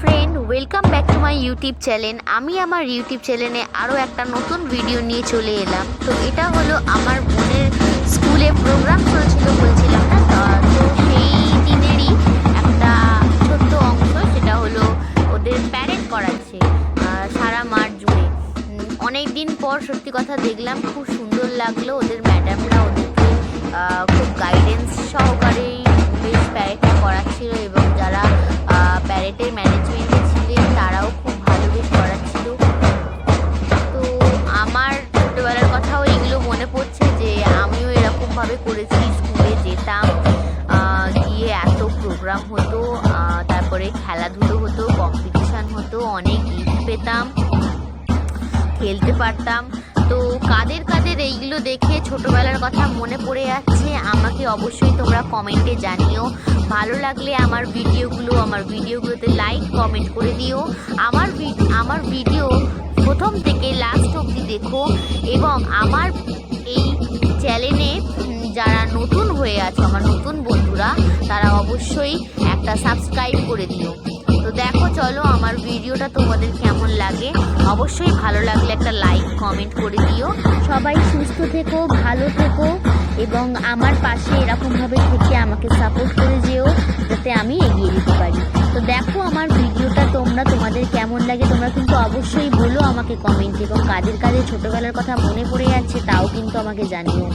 Friend welcome back to my YouTube channel আমি আমার YouTube চ্যানেলে আরও একটা নতুন ভিডিও নিয়ে চলে এলাম। তো এটা হলো আমার বোনের স্কুলে প্রোগ্রাম চলছিল বলছিলাম না? তো সেই দিনেরই একটা ছোট্ট অংশ, সেটা হলো ওদের প্যারেড করাচ্ছে সারা মাঠ জুড়ে। অনেক দিন পর সত্যি কথা দেখলাম, খুব সুন্দর লাগল ওদের ম্যাডামরা ওদেরকে খুব গাইডেন্স সহকারেই বেশ প্যারেডটা করাচ্ছিল এবং যারা প্যারেডের হতো তারপরে খেলাধুলো হতো কম্পিটিশান হতো, অনেক গিফট পেতাম, খেলতে পারতাম। তো কাদের কাদের এইগুলো দেখে ছোটবেলার কথা মনে পড়ে যাচ্ছে, আমাকে অবশ্যই তোমরা কমেন্টে জানিও। ভালো লাগলে আমার ভিডিওগুলো, আমার ভিডিওগুলোতে লাইক কমেন্ট করে দিও। আমার আমার ভিডিও প্রথম থেকে লাস্ট অবধি দেখো এবং আমার এই চ্যানেলে যারা নতুন হয়ে আছে, আমার নতুন বন্ধুরা অবশ্যই একটা সাবস্ক্রাইব করে দিও। তো দেখো, চলো আমার ভিডিওটা তোমাদের কেমন লাগে? অবশ্যই ভালো লাগলে একটা লাইক কমেন্ট করে দিও। সবাই সুস্থ থেকো, ভালো থেকো, এবং আমার পাশে এরকমভাবে থেকে আমাকে সাপোর্ট করে যেও, যাতে আমি এগিয়ে যেতে পারি। তো দেখো, আমার ভিডিওটা তোমরা, তোমাদের কেমন লাগে, তোমরা কিন্তু অবশ্যই বলো আমাকে কমেন্ট এবং কাদের কাদের ছোটোবেলার কথা মনে পড়ে যাচ্ছে, তাও কিন্তু আমাকে জানিও।